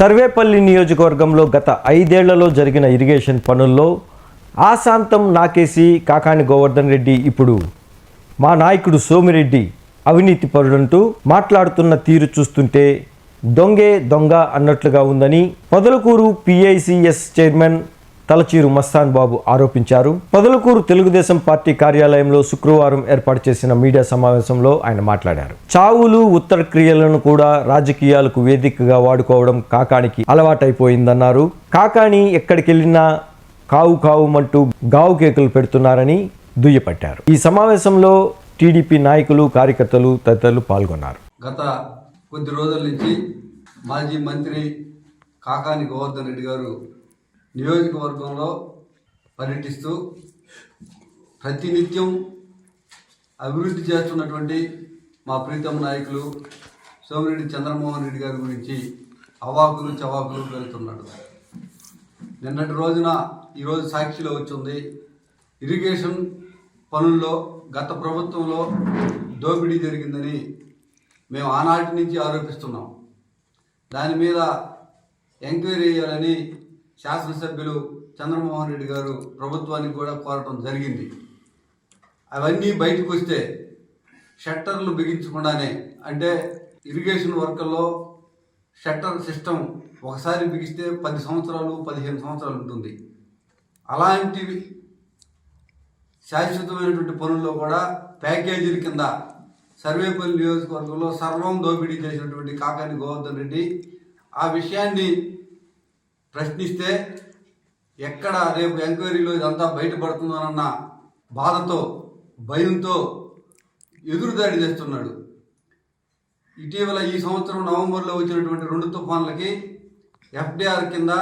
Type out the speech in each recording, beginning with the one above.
సర్వేపల్లి నియోజకవర్గంలో గత ఐదేళ్ళలో జరిగిన ఇరిగేషన్ పనుల్లో ఆశాంతం నాకేసి కాకాని గోవర్ధన్ రెడ్డి ఇప్పుడు మా నాయకుడు సోమిరెడ్డి అవినీతి పరుడంటూ మాట్లాడుతున్న తీరు చూస్తుంటే దొంగే దొంగ అన్నట్లుగా ఉందని పొదలకూరు పిఐసిఎస్ చైర్మన్ తలచీరు మస్తాన్ బాబు ఆరోపించారు. పొదలకూరు తెలుగుదేశం పార్టీ కార్యాలయంలో శుక్రవారం ఏర్పాటు చేసిన మీడియా సమావేశంలో ఆయన మాట్లాడారు. చావులు ఉత్తర క్రియలను కూడా రాజకీయాలకు వేదికగా వాడుకోవడం కాకానికి అలవాటైపోయిందన్నారు. కాకాని ఎక్కడికెళ్ళినా కావు కావుమంటూ గావు కేకులు పెడుతున్నారని దుయ్యపట్టారు. ఈ సమావేశంలో టీడీపీ నాయకులు కార్యకర్తలు తదితరులు పాల్గొన్నారు. గత కొద్ది రోజుల నుంచి మాజీ మంత్రి కాకాని గోవర్ధన్ రెడ్డి గారు నియోజకవర్గంలో పర్యటిస్తూ ప్రతినిత్యం అభివృద్ధి చేస్తున్నటువంటి మా ప్రీతమ నాయకులు సోమిరెడ్డి చంద్రమోహన్ రెడ్డి గారి గురించి అవాకులు చవాకులు వెళ్తున్నాడు నిన్నటి రోజున ఈరోజు సాక్షిలో వచ్చింది ఇరిగేషన్ పనుల్లో గత ప్రభుత్వంలో దోపిడీ జరిగిందని మేము ఆనాటి నుంచి ఆరోపిస్తున్నాం. దాని మీద ఎంక్వైరీ చేయాలని శాసనసభ్యులు చంద్రమోహన్ రెడ్డి గారు ప్రభుత్వానికి కూడా కోరటం జరిగింది. అవన్నీ బయటకు వస్తే షట్టర్లు బిగించకుండానే అంటే ఇరిగేషన్ వర్కల్లో షట్టర్ సిస్టమ్ ఒకసారి బిగిస్తే పది సంవత్సరాలు పదిహేను సంవత్సరాలు ఉంటుంది. అలాంటివి శాశ్వతమైనటువంటి పనుల్లో కూడా ప్యాకేజీల కింద సర్వేపల్లి నియోజకవర్గంలో సర్వం దోపిడీ చేసినటువంటి కాకాని గోవర్ధన్ రెడ్డి ఆ విషయాన్ని ప్రశ్నిస్తే ఎక్కడ రేపు ఎంక్వైరీలో ఇదంతా బయటపడుతుందోనన్న బాధతో భయంతో ఎదురుదాడి చేస్తున్నాడు. ఇటీవల ఈ సంవత్సరం నవంబర్లో వచ్చినటువంటి రెండు తుఫాన్లకి ఎఫ్డిఆర్ కింద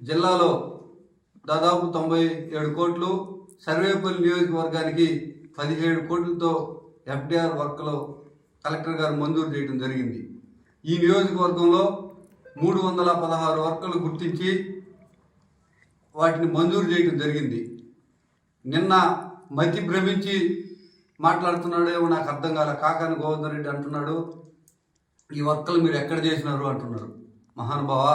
జిల్లాలో దాదాపు తొంభై ఏడు కోట్లు సర్వేపల్లి నియోజకవర్గానికి పదిహేడు కోట్లతో ఎఫ్డిఆర్ వర్క్లో కలెక్టర్ గారు మంజూరు చేయడం జరిగింది. ఈ నియోజకవర్గంలో మూడు వందల పదహారు వర్కులు గుర్తించి వాటిని మంజూరు చేయడం జరిగింది. నిన్న మతి భ్రమించి మాట్లాడుతున్నాడేమో నాకు అర్థం కాలే కాకాని గోవర్ధన్ రెడ్డి అంటున్నాడు. ఈ వర్కలు మీరు ఎక్కడ చేసినారు అంటున్నారు మహానుభావ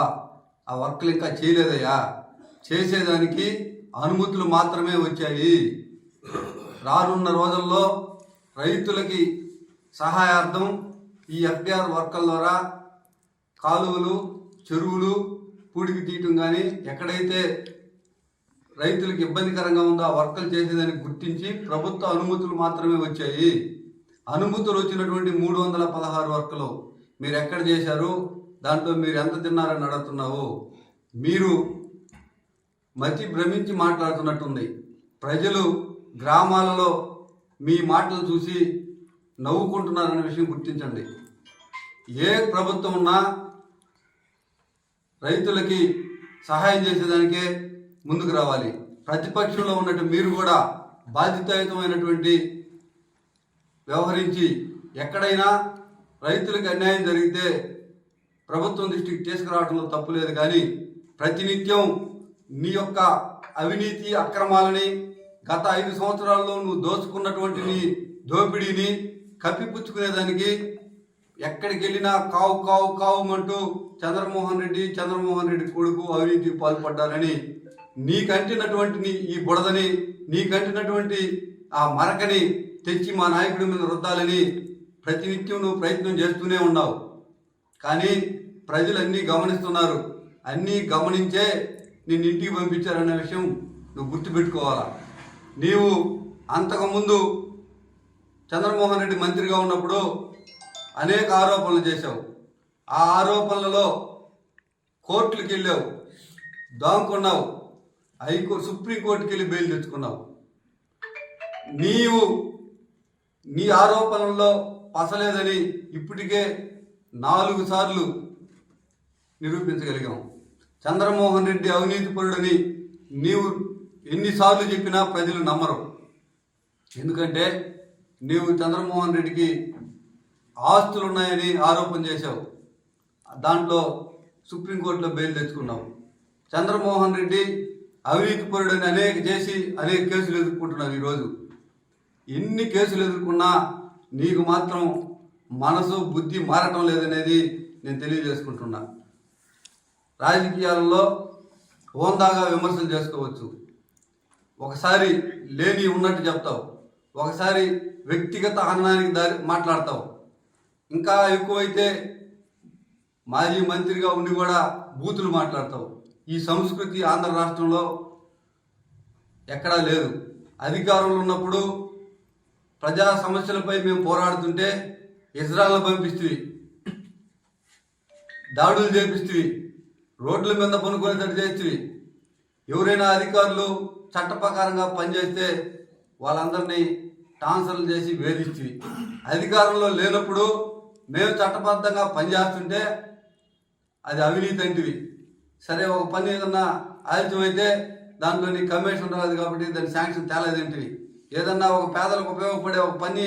ఆ వర్కలు ఇంకా చేయలేదయ్యా. చేసేదానికి అనుమతులు మాత్రమే వచ్చాయి. రానున్న రోజుల్లో రైతులకి సహాయార్థం ఈ ఎఫ్డిఆర్ వర్కల ద్వారా కాలువలు చెరువులు పూడికి తీయటం కానీ ఎక్కడైతే రైతులకు ఇబ్బందికరంగా ఉందో ఆ వర్కలు చేసేదని గుర్తించి ప్రభుత్వ అనుమతులు మాత్రమే వచ్చాయి. అనుమతులు వచ్చినటువంటి మూడు వందల పదహారు వర్కలు మీరు ఎక్కడ చేశారు? దాంట్లో మీరు ఎంత తిన్నారని అడుగుతున్నావు. మీరు మతి భ్రమించి మాట్లాడుతున్నట్టుంది. ప్రజలు గ్రామాలలో మీ మాటలు చూసి నవ్వుకుంటున్నారనే విషయం గుర్తించండి. ఏ ప్రభుత్వం ఉన్నా రైతులకి సహాయం చేసేదానికే ముందుకు రావాలి. ప్రతిపక్షంలో ఉన్నట్టు మీరు కూడా బాధ్యతాయుతమైనటువంటి వ్యవహరించి ఎక్కడైనా రైతులకు అన్యాయం జరిగితే ప్రభుత్వం దృష్టికి తీసుకురావడంలో తప్పు లేదు. కానీ ప్రతినిత్యం నీ యొక్క అవినీతి అక్రమాలని గత ఐదు సంవత్సరాల్లో నువ్వు దోచుకున్నటువంటి నీ దోపిడీని కప్పిపుచ్చుకునేదానికి ఎక్కడికి వెళ్ళినా కావు కావు కావుమంటూ చంద్రమోహన్ రెడ్డి చంద్రమోహన్ రెడ్డి కొడుకు అవినీతి పాల్పడ్డారని నీకంటినటువంటి ఈ బుడదని నీకంటినటువంటి ఆ మరకని తెచ్చి మా నాయకుడి మీద రుద్దాలని ప్రతినిత్యం నువ్వు ప్రయత్నం చేస్తూనే ఉన్నావు. కానీ ప్రజలు అన్నీ గమనిస్తున్నారు. అన్నీ గమనించే నిన్ను ఇంటికి పంపించారనే విషయం నువ్వు గుర్తుపెట్టుకోవాలా? నీవు అంతకుముందు చంద్రమోహన్ రెడ్డి మంత్రిగా ఉన్నప్పుడు అనేక ఆరోపణలు చేశావు. ఆ ఆరోపణలలో కోర్టులకు వెళ్ళావు దాముకున్నావు హైకోర్టు సుప్రీంకోర్టుకి వెళ్ళి బెయిల్ తెచ్చుకున్నావు. నీవు నీ ఆరోపణల్లో పసలేదని ఇప్పటికే నాలుగు సార్లు నిరూపించగలిగాం. చంద్రమోహన్ రెడ్డి అవినీతిపరుడని నీవు ఎన్నిసార్లు చెప్పినా ప్రజలు నమ్మరు. ఎందుకంటే నీవు చంద్రమోహన్ రెడ్డికి ఆస్తులు ఉన్నాయని ఆరోపణ చేశావు. దాంట్లో సుప్రీంకోర్టులో బెయిల్ తెచ్చుకున్నాం. చంద్రమోహన్ రెడ్డి అవినీతిపరుడని అనేక చేసి అనేక కేసులు ఎదుర్కొంటున్నారు ఈరోజు. ఎన్ని కేసులు ఎదుర్కొన్నా నీకు మాత్రం మనసు బుద్ధి మారటం లేదనేది నేను తెలియజేసుకుంటున్నా. రాజకీయాలలో హోందాగా విమర్శలు చేసుకోవచ్చు. ఒకసారి లేని ఉన్నట్టు చెప్తావు. ఒకసారి వ్యక్తిగత అన్నానికి దారి మాట్లాడతావు. ఇంకా ఎక్కువైతే మాజీ మంత్రిగా ఉండి కూడా బూతులు మాట్లాడతావు. ఈ సంస్కృతి ఆంధ్ర రాష్ట్రంలో ఎక్కడా లేదు. అధికారంలో ఉన్నప్పుడు ప్రజా సమస్యలపై మేము పోరాడుతుంటే ఇజ్రాయల్ పంపిస్తుంది దాడులు చేపిస్తుంది రోడ్ల మీద పనుకునేటట్టు చేస్తుంది ఎవరైనా అధికారులు చట్ట ప్రకారంగా పనిచేస్తే వాళ్ళందరినీ ట్రాన్స్ఫర్లు చేసి వేధిస్తుంది అధికారంలో లేనప్పుడు మేము చట్టబద్ధంగా పనిచేస్తుంటే అది అవినీతి అంటివి. సరే ఒక పని ఏదన్నా ఆలస్యమైతే దాంట్లోని దాంట్లో నీ కమిషన్ రాదు కాబట్టి దాని శాంక్షన్ తేలేదేంటివి ఏదన్నా ఒక పేదలకు ఉపయోగపడే ఒక పని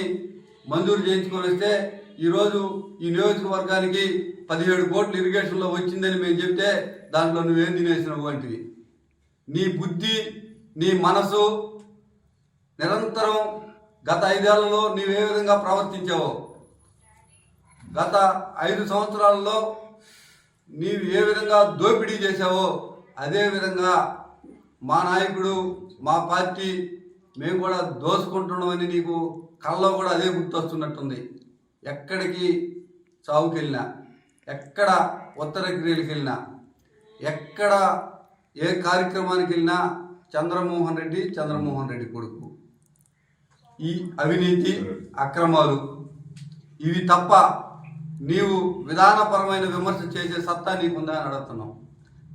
మంజూరు చేయించుకొని వస్తే ఈరోజు ఈ నియోజకవర్గానికి పదిహేడు కోట్లు ఇరిగేషన్లో వచ్చిందని మేము చెప్తే దాంట్లో నువ్వేం తినేసినావు వంటివి నీ బుద్ధి నీ మనసు నిరంతరం గత ఐదేళ్ళలో నీవే విధంగా ప్రవర్తించావో గత ఐదు సంవత్సరాలలో నీవు ఏ విధంగా దోపిడీ చేశావో అదే విధంగా మా నాయకుడు మా పార్టీ మేము కూడా దోసుకుంటున్నామని నీకు కళ్ళలో కూడా అదే గుర్తొస్తున్నట్టుంది. ఎక్కడికి చావుకి వెళ్ళినా ఎక్కడ ఉత్తర క్రియలకు వెళ్ళినా ఎక్కడ ఏ కార్యక్రమానికి వెళ్ళినా చంద్రమోహన్ రెడ్డి చంద్రమోహన్ రెడ్డి కొడుకు. ఈ అవినీతి అక్రమాలు ఇవి తప్ప నీవు విధానపరమైన విమర్శ చేసే సత్తా నీకుందా అని అడుగుతున్నాం.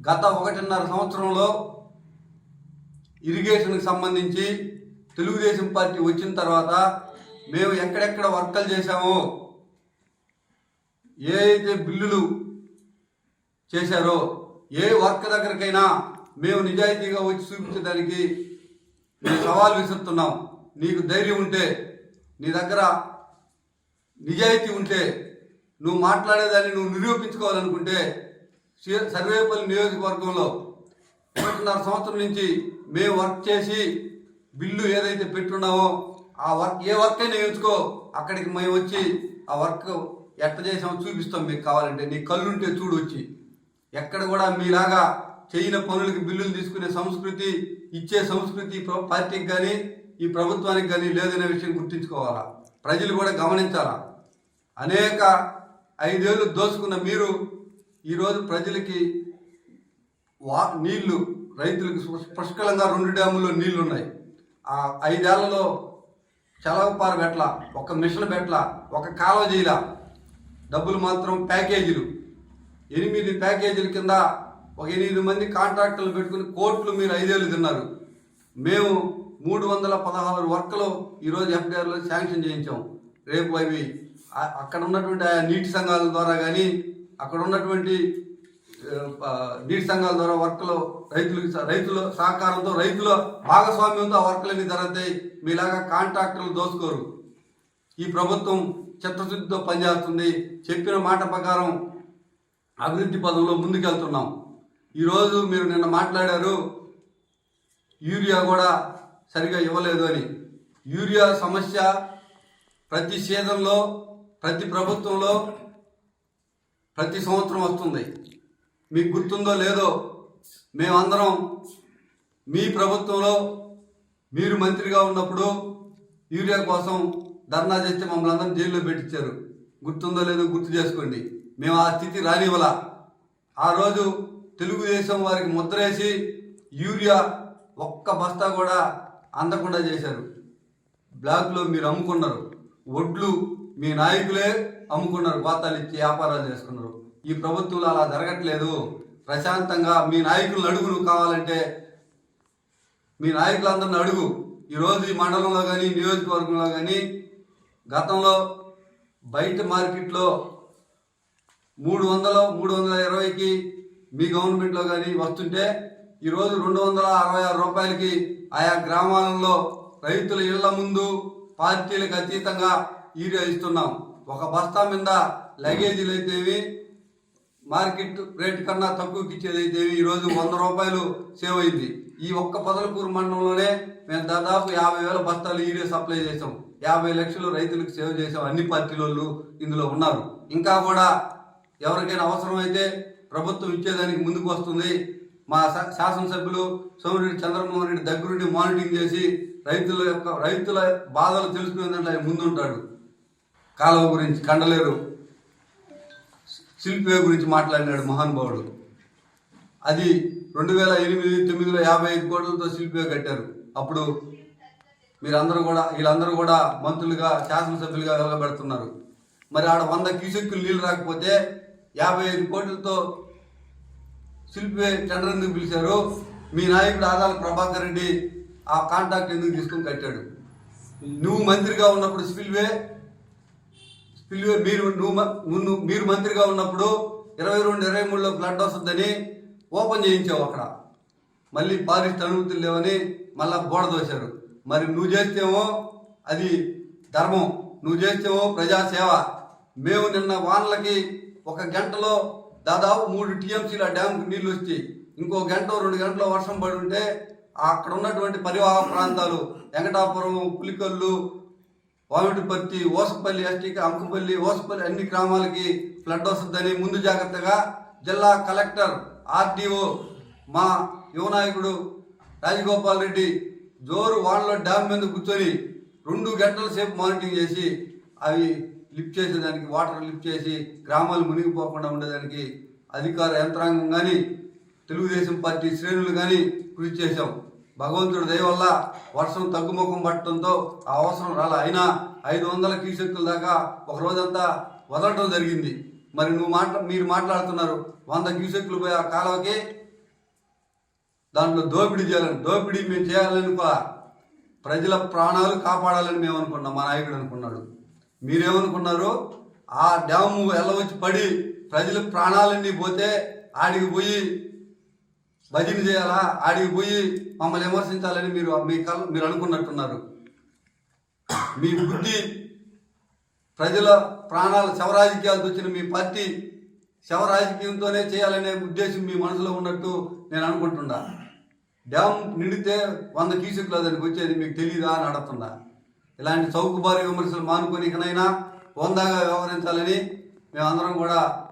గత ఒకటిన్నర సంవత్సరంలో ఇరిగేషన్కి సంబంధించి తెలుగుదేశం పార్టీ వచ్చిన తర్వాత మేము ఎక్కడెక్కడ వర్కలు చేశామో ఏ అయితే బిల్లులు చేశారో ఏ వర్క్ దగ్గరకైనా మేము నిజాయితీగా వచ్చి చూపించడానికి మేము సవాల్ విసురుతున్నాం. నీకు ధైర్యం ఉంటే నీ దగ్గర నిజాయితీ ఉంటే నువ్వు మాట్లాడేదాన్ని నువ్వు నిరూపించుకోవాలనుకుంటే సర్వేపల్లి నియోజకవర్గంలో ఒకటిన్నర సంవత్సరం నుంచి మేము వర్క్ చేసి బిల్లు ఏదైతే పెట్టున్నామో ఆ వర్క్ ఏ వర్క్ అయినా ఎంచుకో అక్కడికి మేము వచ్చి ఆ వర్క్ ఎట్ట చేసామో చూపిస్తాం మీకు కావాలంటే. నీ కళ్ళుంటే చూడు వచ్చి. ఎక్కడ కూడా మీలాగా చేయని పనులకి బిల్లులు తీసుకునే సంస్కృతి ఇచ్చే సంస్కృతి ప్ర- పార్టీకి కానీ ఈ ప్రభుత్వానికి కానీ లేదనే విషయం గుర్తుంచుకోవాలా? ప్రజలు కూడా గమనించాలా? అనేక ఐదేళ్ళు దోసుకున్న మీరు ఈరోజు ప్రజలకి వా నీళ్ళు రైతులకు పుష్కలంగా రెండు డ్యాముల్లో నీళ్ళు ఉన్నాయి ఆ ఐదేళ్ళలో చలవపారు పెట్ల ఒక మిషన్ పెట్ల ఒక కాలువ చేయలా డబ్బులు మాత్రం ప్యాకేజీలు. ఎనిమిది ప్యాకేజీల కింద ఒక ఎనిమిది మంది కాంట్రాక్టర్లు పెట్టుకుని కోట్లు మీరు ఐదేళ్ళు తిన్నారు. మేము మూడు వందల పదహారు వర్కలు ఈరోజు ఎఫ్డిఆర్లో శాంక్షన్ చేయించాం. రేపు అవి అక్కడ ఉన్నటువంటి నీటి సంఘాల ద్వారా కానీ అక్కడ ఉన్నటువంటి నీటి సంఘాల ద్వారా వర్క్లో రైతులకు రైతుల సహకారంతో రైతుల భాగస్వామ్యంతో ఆ వర్క్లన్నీ జరుగుతాయి. మీలాగా కాంట్రాక్టర్లు దోసుకోరు. ఈ ప్రభుత్వం చిత్తశుద్ధితో పనిచేస్తుంది. చెప్పిన మాట ప్రకారం అభివృద్ధి పదంలో ముందుకెళ్తున్నాం. ఈరోజు మీరు నిన్న మాట్లాడారు యూరియా కూడా సరిగా ఇవ్వలేదు అని. యూరియా సమస్య ప్రతి సీజన్లో ప్రతి ప్రభుత్వంలో ప్రతి సంవత్సరం వస్తుంది. మీకు గుర్తుందో లేదో మేమందరం మీ ప్రభుత్వంలో మీరు మంత్రిగా ఉన్నప్పుడు యూరియా కోసం ధర్నా చేస్తే మమ్మల్ని అందరం జైల్లో పెట్టించారు. గుర్తుందో లేదో గుర్తు చేసుకోండి. మేము ఆ స్థితి రానివ్వలా. ఆ రోజు తెలుగుదేశం వారికి ముద్రేసి యూరియా ఒక్క బస్తా కూడా అందకుండా చేశారు. బ్లాక్లో మీరు అమ్ముకున్నారు. ఒడ్లు మీ నాయకులే అమ్ముకున్నారు గోతాలు ఇచ్చి వ్యాపారాలు చేసుకున్నారు. ఈ ప్రభుత్వంలో అలా జరగట్లేదు. ప్రశాంతంగా మీ నాయకులను అడుగు నువ్వు కావాలంటే మీ నాయకులందరిని అడుగు. ఈరోజు ఈ మండలంలో కానీ నియోజకవర్గంలో కానీ గతంలో బయట మార్కెట్లో మూడు వందలు మూడు వందల ఇరవైకి మీ గవర్నమెంట్లో కానీ వస్తుంటే ఈరోజు రెండు వందల అరవై ఆరు రూపాయలకి ఆయా గ్రామాలలో రైతుల ఇళ్ళ ముందు పార్టీలకు అతీతంగా ఈడియో ఇస్తున్నాం. ఒక బస్తా మీద లగేజీలు అయితేవి మార్కెట్ రేట్ కన్నా తక్కువకి ఇచ్చేదైతే ఈరోజు వంద రూపాయలు సేవ్ అయింది ఈ ఒక్క పొదలకూరు మండలంలోనే మేము దాదాపు యాభై వేల బస్తాలు ఈడియో సప్లై చేసాం యాభై లక్షలు రైతులకు సేవ్ చేసాం అన్ని పార్టీలోళ్ళు ఇందులో ఉన్నారు. ఇంకా కూడా ఎవరికైనా అవసరమైతే ప్రభుత్వం ఇచ్చేదానికి ముందుకు వస్తుంది మా శా- శాసనసభ్యులు సోమిరెడ్డి చంద్రమోహన్ రెడ్డి దగ్గరుండి మానిటరింగ్ చేసి రైతుల యొక్క రైతుల బాధలు తెలుసుకునే దాంట్లో ఆయన ముందుంటాడు. కాలువ గురించి కండలేరు శిల్పే గురించి మాట్లాడినాడు మహానుభావుడు అది రెండు వేల ఎనిమిది తొమ్మిదిలో యాభై ఐదు కోట్లతో శిల్పే కట్టారు. అప్పుడు మీరందరూ కూడా వీళ్ళందరూ కూడా మంత్రులుగా శాసనసభ్యులుగా వెలగబెడుతున్నారు. మరి ఆడ వంద క్యూసెక్కులు నీళ్ళు రాకపోతే యాభై ఐదు కోట్లతో శిల్పే టెండర్ ఎందుకు పిలిచారు? మీ నాయకుడు ఆదాల ప్రభాకర్ రెడ్డి ఆ కాంట్రాక్ట్ ఎందుకు తీసుకొని కట్టాడు? నువ్వు మంత్రిగా ఉన్నప్పుడు స్పిల్వే పిల్లి మీరు నువ్వు మీరు మంత్రిగా ఉన్నప్పుడు ఇరవై రెండు ఇరవై మూడులో ఫ్లడ్ వస్తుందని ఓపెన్ చేయించావు అక్కడ. మళ్ళీ ఫారెస్ట్ అనుమతులు లేవని మళ్ళా బోడ దోశారు. మరి నువ్వు చేస్తేమో అది ధర్మం. నువ్వు చేస్తేమో ప్రజాసేవ. మేము నిన్న వానలకి ఒక గంటలో దాదాపు మూడు టీఎంసీల డ్యామ్కి నీళ్ళు వచ్చి ఇంకో గంట రెండు గంటలో వర్షం పడి ఉంటే అక్కడ ఉన్నటువంటి పరివాహ ప్రాంతాలు వెంకటాపురం పులికల్లు వామిటిపర్తి ఓసపల్లి ఎస్టీకి అంకుపల్లి ఓసపల్లి అన్ని గ్రామాలకి ఫ్లడ్ వస్తుందని ముందు జాగ్రత్తగా జిల్లా కలెక్టర్ ఆర్డీఓ మా యువనాయకుడు రాజగోపాల్ రెడ్డి జోరు వానలో డ్యామ్ మీద కూర్చొని రెండు గంటల సేపు మానిటరింగ్ చేసి అవి లిఫ్ట్ చేసేదానికి వాటర్ లిఫ్ట్ చేసి గ్రామాలు మునిగిపోకుండా ఉండేదానికి అధికార యంత్రాంగం కానీ తెలుగుదేశం పార్టీ శ్రేణులు కానీ కృషి చేశాం. భగవంతుడి దయ వల్ల వర్షం తగ్గుముఖం పట్టడంతో ఆ అవసరం రాలే. అయినా ఐదు వందల కీశక్తుల దాకా ఒక రోజంతా వదలటం జరిగింది. మరి నువ్వు మాట్లా మీరు మాట్లాడుతున్నారు. వంద క్యూసెక్లు పోయి ఆ కాలువకి దాంట్లో దోపిడీ చేయాలని దోపిడీ మేము చేయాలనుకో ప్రజల ప్రాణాలు కాపాడాలని మేము అనుకున్నాం. మా నాయకుడు అనుకున్నాడు. మీరేమనుకున్నారు? ఆ డ్యాము ఎల్లవచ్చి పడి ప్రజల ప్రాణాలన్నీ పోతే ఆడికి పోయి భజన చేయాలా? ఆడికి పోయి మమ్మల్ని విమర్శించాలని మీరు మీ కళ మీరు అనుకున్నట్టున్నారు. మీ బుద్ధి ప్రజల ప్రాణాలు శవరాజకీయాలతో వచ్చిన మీ పార్టీ శవరాజకీయంతోనే చేయాలనే ఉద్దేశం మీ మనసులో ఉన్నట్టు నేను అనుకుంటున్నా. డ్యామ్ నిండితే వంద కీసుకులు దానికి వచ్చేది మీకు తెలియదా అని అడుగుతున్నా. ఇలాంటి చౌకబారి విమర్శలు మానుకొని ఇకనైనా వ్యవహరించాలని మేమందరం కూడా